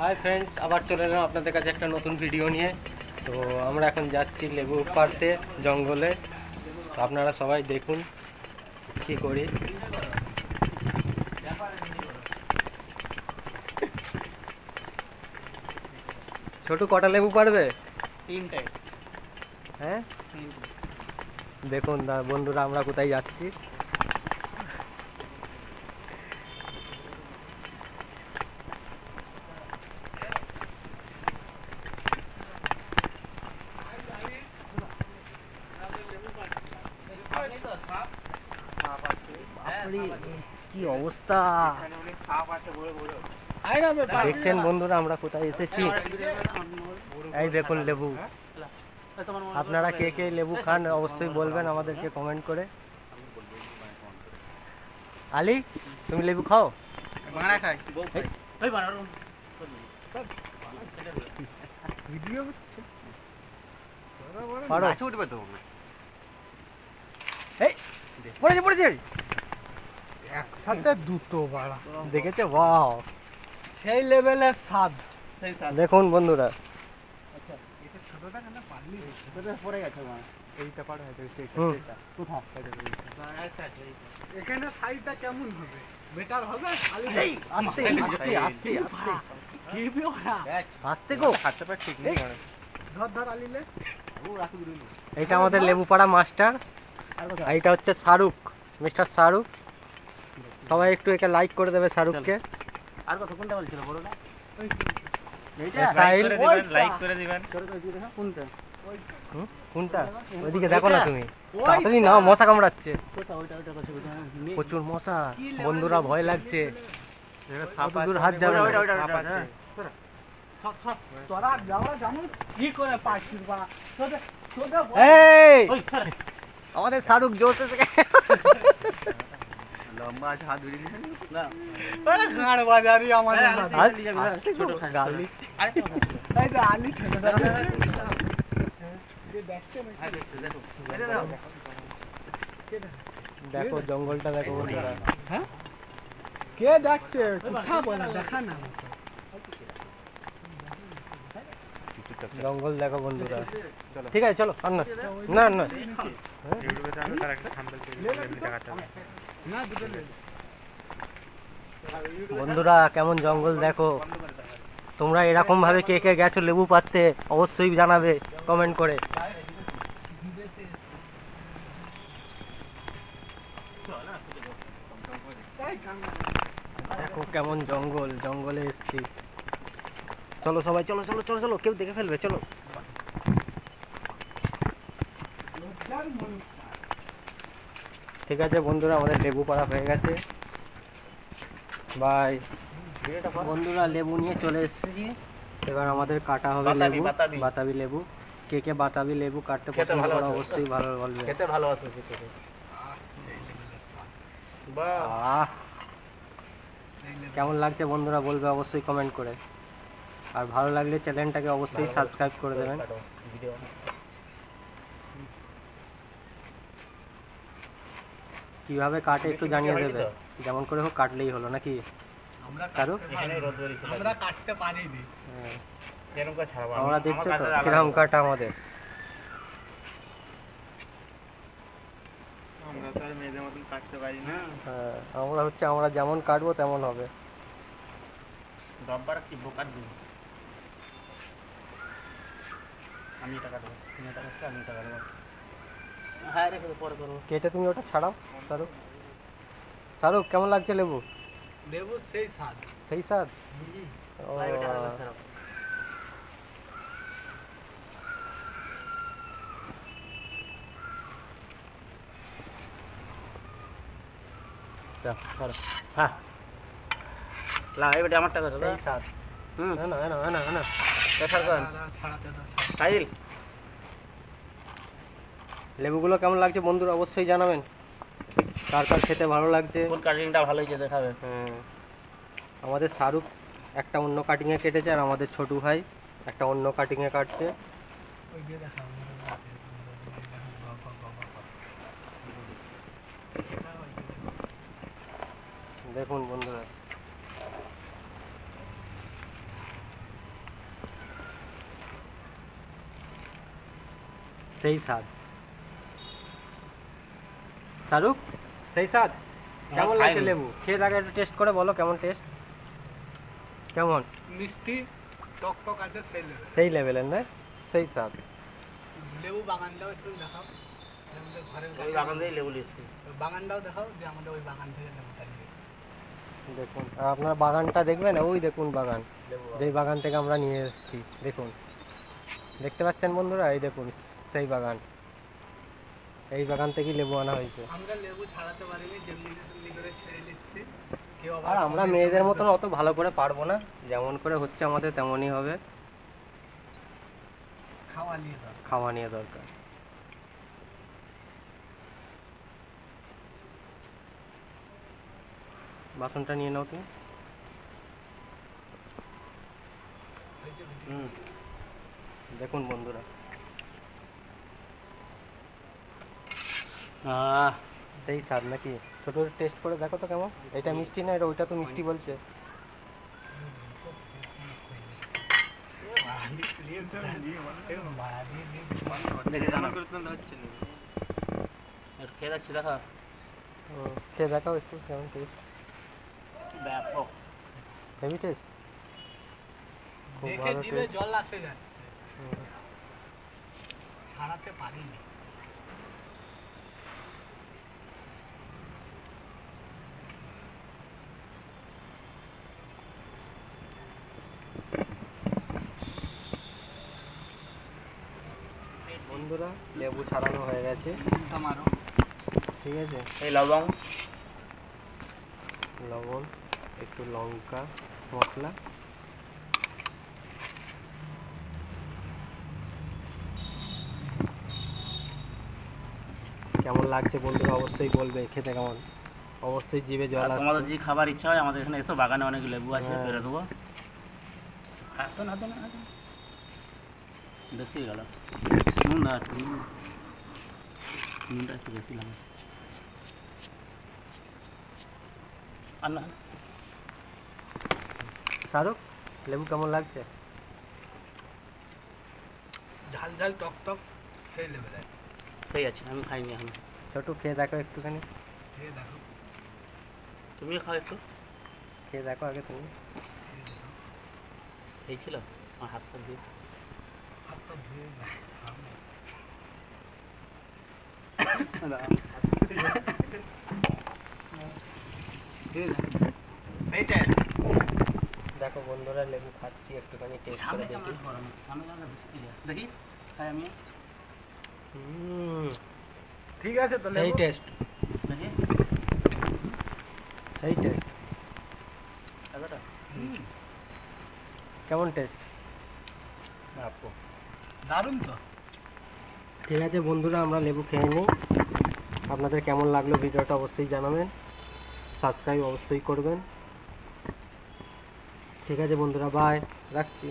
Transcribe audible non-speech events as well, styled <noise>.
Hi friends আবার চলে এলাম আপনাদের কাছে একটা নতুন ভিডিও নিয়ে। তো আমরা এখন যাচ্ছি লেবু পাড়তে জঙ্গলে। তো আপনারা সবাই দেখুন কি করি। ছোটু কটা লেবু পারবে তিনটে। হ্যাঁ? দেখুন বন্ধুরা আমরা কোথায় যাচ্ছি। অবস্থা। দেখছেন বন্ধুরা আমরা কোথায় এসেছি? এই দেখুন লেবু। আপনারা কে কে লেবু খান অবশ্যই বলবেন আমাদেরকে কমেন্ট করে। আলি তুমি লেবু খাও? পড়েছে পড়েছে। একসাথে দুটো বাড়া। দেখেছে? ওয়াও সেই লেভেলের স্বাদ। দেখুন বন্ধুরা। ছোটটা কেন? পারলি ছোটটা পড়ে গেছে মা। এইটা পার গেছে এখানে সাইডটা কেমন হবে? বেটার হবে? আস্তে আস্তে আস্তে আস্তে। আস্তে গো। হাতটা পা ঠিক নেই ধর ধর আলিলে। ও এইটা আমাদের লেবুপাড়া মাস্টার। আর এইটা হচ্ছে শাহরুখ মিস্টার শাহরুখ। সবাই একটু একে লাইক করে দেবে শাহরুখকে। আর কত কোনটা বলছিল বড়টা? লাইক করে দিবেন কোনটা? কোনটা? ওইদিকে দেখো না তুমি। ওই তাড়াতাড়ি নাও মশা কামড়াচ্ছে। কোথায় প্রচুর মশা। বন্ধুরা ভয় লাগছে। দূর হাত যাবে? আমাদের শাহরুখ জোশ এসে। <laughs> লম্বা আছে হাত ধরে নিছেন না। গাঁড় বাজারি ছোট গালি। এই তো আলি দেখো জঙ্গলটা দেখো হ্যাঁ? কে দেখছে? কোথা বলে দেখা না। জঙ্গল দেখো বন্ধুরা। ঠিক আছে চলো আর না না না না বন্ধুরা কেমন জঙ্গল দেখো? তোমরা এরকম ভাবে কে কে গেছো লেবু পাচ্ছে অবশ্যই জানাবে কমেন্ট করে। দেখো কেমন জঙ্গল জঙ্গলে এসছি। চলো সবাই চলো চলো চলো চলো কেউ দেখে ফেলবে চলো। ঠিক আছে বন্ধুরা আমাদের লেবু পাড়া হয়ে গেছে। বাই। বন্ধুরা লেবু নিয়ে চলে এসেছি। এবার আমাদের কাটা হবে লেবু বাতাবি। লেবু। কে কে বাতাবি লেবু কাটতে পছন্দ করে অবশ্যই ভালো বলবে। খেতে ভালোবাসো খেতে বাহ। কেমন লাগছে বন্ধুরা বলবে অবশ্যই কমেন্ট করে। আর ভালো লাগলে চ্যানেলটাকে অবশ্যই সাবস্ক্রাইব করে দেবেন। কীভাবে কাটে একটু জানিয়ে দেবে। যেমন করে হোক কাটলেই হলো নাকি? আমরা হ্যাঁ। দেখছ তো কীরকম কাটা আমাদের। না। হ্যাঁ, আমরা হচ্ছে আমরা যেমন কাটবো তেমন হবে। রব্বার কি বোকার দিন? আমি এটা কাটবো তুমি এটা কাটছো আমি এটা কাটবো হ্যাঁ রেখে পরে করব। কেটে তুমি ওটা ছাড়াও শাহরুখ। শাহরুখ কেমন লাগছে লেবু? লেবু সেই স্বাদ। সেই স্বাদ? হ্যাঁ। এবারে আমারটা কথা সেই স্বাদ। হুম। না না না না না। করেন ছাড়াতে লেবুগুলো কেমন লাগছে বন্ধুরা অবশ্যই জানাবেন। কার কার খেতে ভালো লাগছে? কোন কাটিংটা ভালো হয়েছে দেখাবে হ্যাঁ। আমাদের শাহরুখ একটা অন্য কাটিংয়ে কেটেছে আর আমাদের ছোটু ভাই একটা অন্য কাটিংয়ে কাটছে। দেখুন বন্ধুরা। সেই স্বাদ। শাহরুখ সেই স্বাদ? কেমন লাগছে লেবু? খেয়ে দেখো একটু টেস্ট করে বলো কেমন টেস্ট কেমন? মিষ্টি টক টক আছে সেই লেভেল সেই লেভেলের না? সেই স্বাদ। লেবু বাগানটাও একটু দেখাও। ঘরের বাগান দিয়ে লেবু লিখছি বাগানটাও দেখাও যে আমাদের ওই বাগান থেকে লেবুটা দেখুন আর আপনার বাগানটা দেখবেন? ওই দেখুন বাগান। যেই বাগান থেকে আমরা নিয়ে এসেছি। দেখুন। দেখতে পাচ্ছেন বন্ধুরা? এই দেখুন সেই বাগান। এই বাগান থেকেই লেবু আনা হয়েছে। আমরা লেবু ছাড়াতে পারিনি যেমনি তেমনি করে ছেড়ে দিচ্ছি আর আমরা মেয়েদের মতন অত ভালো করে পারব না যেমন করে হচ্ছে আমাদের তেমনই হবে। খাওয়া নিয়ে খাওয়া নিয়ে দরকার। বাসনটা নিয়ে নাও তুমি। দেখুন বন্ধুরা। আহ। সেই স্বাদ নাকি? ছোট টেস্ট করে দেখো তো কেমন। এটা মিষ্টি না এটা ওইটা তো মিষ্টি বলছে। এই খেয়ে দেখা। খেয়ে দেখাও একটু কেমন টেস্ট ব্যাপক হেভি টেস্ট খুব ভালো। জল আসে যাচ্ছে। ছাড়াতে পারিনি বন্ধুরা লেবু ছাড়ানো হয়ে গেছে। ঠিক আছে? এই লবঙ্গ লবণ একটু লঙ্কা মশলা। কেমন লাগছে বন্ধুরা অবশ্যই বলবে খেতে কেমন? অবশ্যই জিভে জল আর তোমাদের যে খাবার ইচ্ছা হয় আমাদের এখানে এসো বাগানে অনেক লেবু আছে হ্যাঁ। পেরে দেবো। হাতো না হাতো না হাতো না। বেশি গেল একটু নুনটা একটু বেশি লাগে আর না শাহরুখ লেবু কেমন লাগছে ঝাল ঝাল টক টক সেই লেভেলে সেই আছে আমি খাইনি এখন ছোট খেয়ে দেখো একটুখানি খেয়ে দেখো তুমি খাও একটু খেয়ে দেখো আগে তুমি এই ছিল আমার হাতটা দিয়ে দেখো সেইটাই দেখো বন্ধুরা লেবু খাচ্ছি একটুখানি টেস্ট করে সামনে দেখি ক্যামেরা করো না সামনে ক্যামেরা বেশি clear। দেখি খাই আমি। হুম, ঠিক আছে তো সেই লেবু। টেস্ট দেখি। সেই টেস্ট এতটা হুম, কেমন টেস্ট আপু দারুণ তো। ঠিক আছে বন্ধুরা, আমরা লেবু খেয়ে নিই। আপনাদের কেমন লাগল ভিডিওটা অবশ্যই জানাবেন। সাবস্ক্রাইব অবশ্যই করবেন। ঠিক আছে বন্ধুরা বাই রাখছি।